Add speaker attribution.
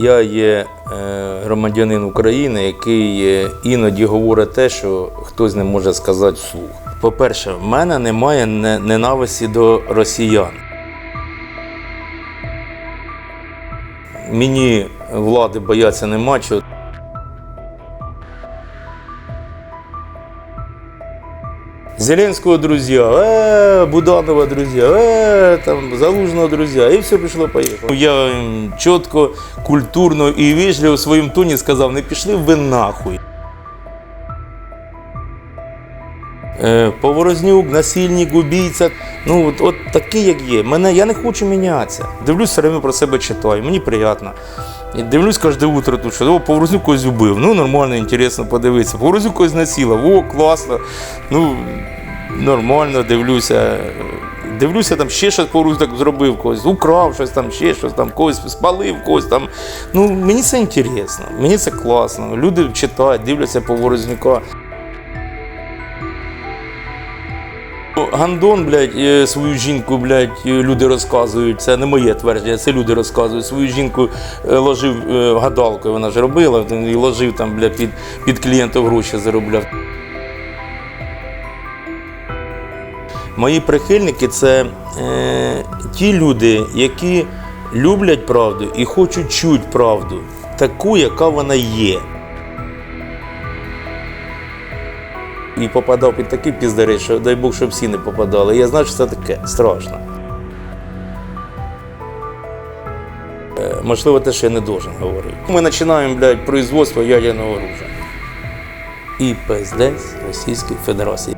Speaker 1: Я є е, громадянин України, який е, іноді говорить те, що хтось не може сказати вслух. По-перше, в мене немає ненависті до росіян. Мені влади бояться нема чого. Зеленского друзья, э, Буданова друзья, э, там, Залужного друзья, и все пішло поїхало. Я чітко, культурно і вежливо в своєму тоні сказав, не пішли ви нахуй. Е, Поворознюк, насильник, убійця. Ну, от, от такий, як є. Мене, я не хочу мінятися. Дивлюсь, все время про себе читаю, мені приємно. І дивлюсь кожне утро тут, що о, Поворознюк когось убив. Ну, нормально, інтересно подивитися. Поворознюк когось насилав, о, класно. Ну, нормально дивлюся. Дивлюся, там ще щось Поворознюк так зробив, когось украв щось там, ще щось там, когось спалив, когось там. Ну, мені це інтересно, мені це класно. Люди читають, дивляться по Поворознюка. Гандон, блядь, е, свою жінку, блядь, е, люди розказують. Це не моє твердження, це люди розказують. Свою жінку е, ложив гадалкою, вона ж робила, і ложив там, блядь, під, під клієнтів гроші заробляв. Мої прихильники це е, ті люди, які люблять правду і хочуть чути правду, таку, яка вона є. і попадав під такі піздари, що дай Бог, щоб всі не попадали. Я знаю, що це таке страшно. Е, Можливо, те, що я не должен говорити. Ми починаємо, блядь, производство ядерного оружия. І пиздець Російської Федерації.